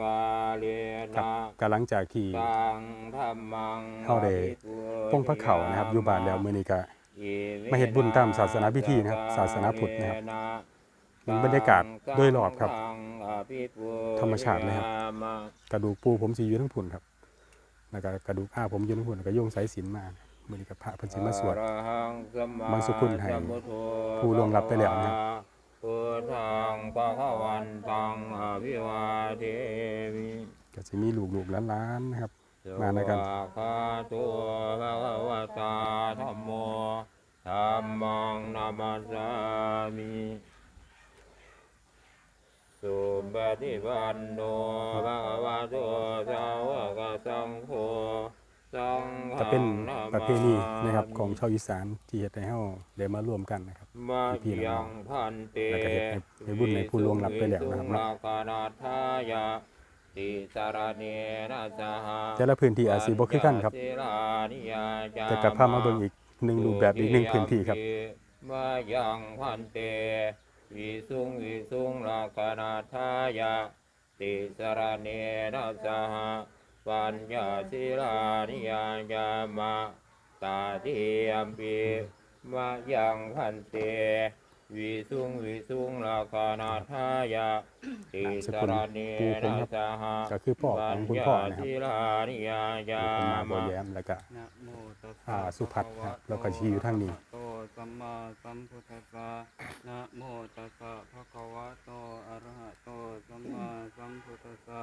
กาเลครับนะกหลังจากที่ตังธรรมังเข้าได้พงพระเขานะครับอยู่บ้านแล้วมื้อนี้ก็มาเฮ็ดบุญตามศาสนาพิธีนะครับ ศาสนาพุทธนะครับมันบรรยากาศโดยรอบครับ ธรรมชาติเลยครับ กระดูกปูผมสิอยู่ทั้งพุ่นครับแล้วก็กระดูกอ้าผมอยู่ทั้งพุ่นแล้วก็โยงสายสิญจนมามื้อนี้ก็พระเพิ่นสิมาสวดบางสุขุนให้ผู้ล่วงลับไปแล้วนะครับพุ ทธังปะคะวันตังอภิวาเทมิก็สิมีลูกๆหลานๆนะครับ มาในกัน สวากขาตัวภะคะวะตาธัมโมธัมมังนามัสสามิสุปฏิปันโนภะคะวะโตสาวกสังโฆ สังฆังจะเป็นนามาประเพณีนะครับของชาวอีสานที่เฮ็ดให้เฮาได้มาร่วมกันนะครับมาพี่ๆน้ยัองงพันเตแล้วก็เฮ็ดให้ให้บุญให้ผู้ล่วงลับไปแล้วนะครับสุราคานาทายาติสารเนนะสหแต่ละพื้นที่อาจสิบ่คือกันครับปัญญาศิลานิยาจาจะกลับพามาเบิ่งอีกหนึ่งรูปแบบอีกหนึ่งพื้นที่ครับมายังพันเตวิสุงวิสุงราคานาทายาติสารเนนะสห ปัญญาศิลานิยาจามาตาทิยมปีมายังพันเตวิสุงวิสุงราคานาทายาติสารเนนะสหก็คือพ่อของคุณพ่อนะครับปัญญาศิลานิยาจาคุณมาบ่มาแย้มแล้วก็นะโมตัสสะอ่าสุพัฒน์ครับแล้วก็ชี้อยู่ทางนี้โตสัมมาสัมพุทธัสสะนะโมตัสสะภะคะวะโตอะระหะโตสัมมาสัมพุทธัสสะ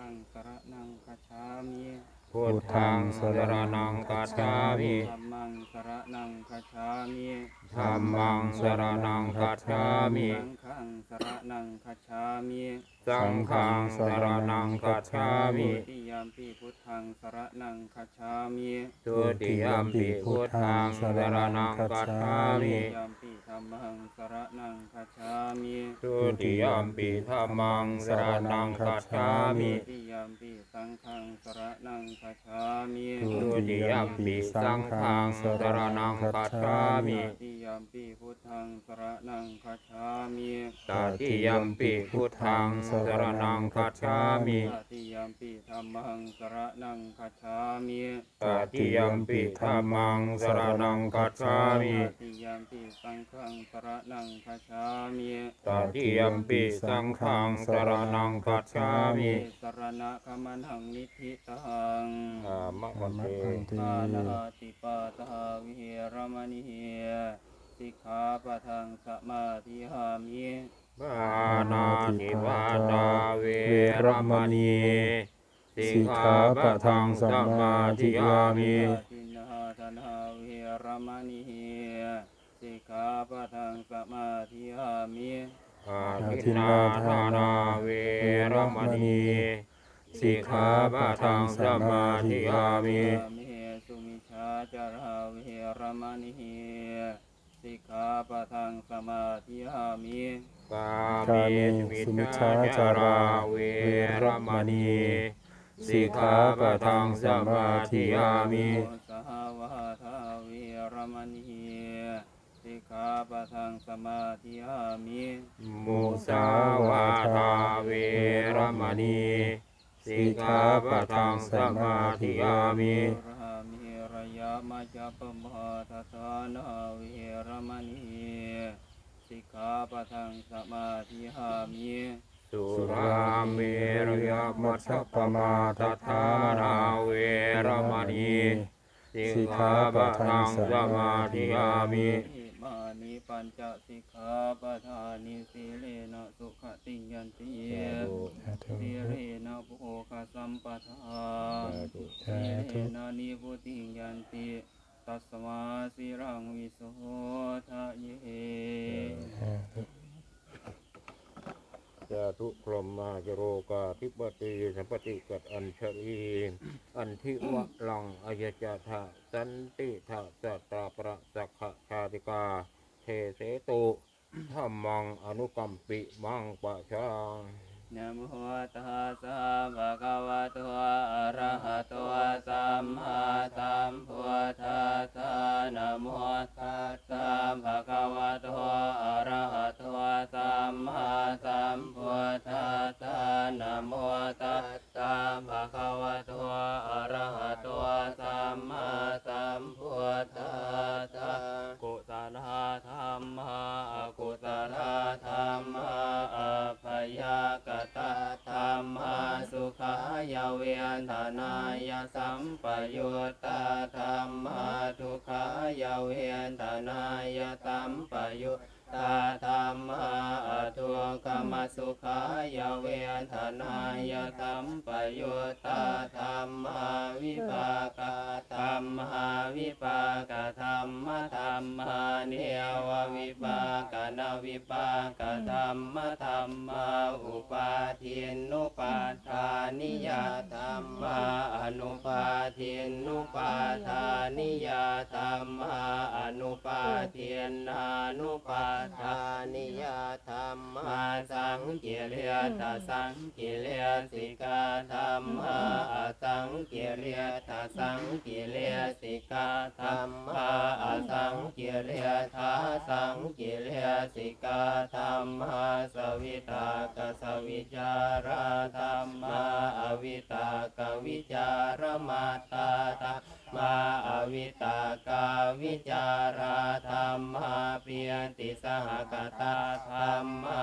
ตังกระนังคาชามี พุทธังสรณังกัจฉามิธัมมังสรณังคัจฉามิธัมมังสรณังกัจฉามิสังฆังสรณังคัจฉามิสังฆังสรณังกัจฉามิติยามปีพุทธังสรณังคัจฉามิทุติยมปิพุทธังสรณังกัจฉามิยามปีธรรมังสรณังคัจฉามิทุติยมปิธัมมังสรณังกัจฉามิติยามปีสังฆังสรณังคัจฉามิทุติยมปิสังฆังสรณังกัจฉามิ ติยา มปีพุทธังสรณังคัจฉามิตติยมปิพุทธังสรณังกัจฉามิตติยามปีธรรมังสรณังคัจฉามิตติยมปิธัมมังสรณังกัจฉามิตติยามปีสังฆังสรณังคัจฉามิตติยมปิสังฆังสรณังกัจฉามิสรณะขมันหังนิธิตังอามะวันเตปานาติปาตาวิเหรมณี สิกขาปะทังสมาธิหามิปานาติปาตาเวรมณีสิกขาปะทังสมาธิยามิทินหาธนาวิเหรมณีสิกขาปะทังสมาธิหามิอาทินนาธานาเวรมณีสิกขาปะทังสมาธิยามิสามิสุมิชาจาราวิเหรมณี สิกขาปะทังสมาธิหามิกามิสุมิชาจาราเวรมณีสิกขาปะทังสมาธิยามิสหวาทาวิรมณีสิกขาปะทังสมาธิหามิมุสาวาทาเวรมณีสิกขาปะทังสมาธิยามิ สุรามิระยะมัจปมาทฐานาวิรมณีสิกขาปะทังสมาธิหามิสุราเมรยมัชฌปมาทฐานาเวรมณีสิกขาปะทังสมาธิหารมิ ปัญจสิกขาปทานิสีเลนะสุขติยันติสีเลนะโภคสัมปทาสีเลนะนิพุติยันติตัสมาสิรังวิโสทะเยจาทุพรหมาจโรกาธิปติสัมปติกัดอัญชลีอันทิวะลังอายจาทะสันติทะสัตตาประสักขะชาติกา เทเสตุธรรมังอนุกัมปิมังปะชานะโมตัสสะภะคะวะโตอะระหะโตสัมมาสัมพุทธัสสะนะโมตัสสะภะคะวะโตอะระหะโตายเวียนธนายสัมปยุตตาธรรมทุกขายเวียนธนายสัมปยุตตา ตาธรรมะทุกขมสุขายเวียนธนายสัมปยุตตาธรรมะวิปากธรรมะวิปากธรรมธรรมะเนียววิปากนาวิปากธรรมะธรรมะอุปาทินนุปาทานิยธรรมะอนุปาทินนุปาทานิยธรรมะอนุปาทินนานุปาทานิยธรรมะสังกิเลสสังกิเลสิกาธรรมะสังกิเลสสังกิเลสิกาธรรมะสังกิเลสสังกิเลสิกาธรรมะสวิตากสวิจาราธรรมะอวิตากวิจารมาตาตา มาอวิตากาวิจาราธรรมาเพียติสหกตาธรรมา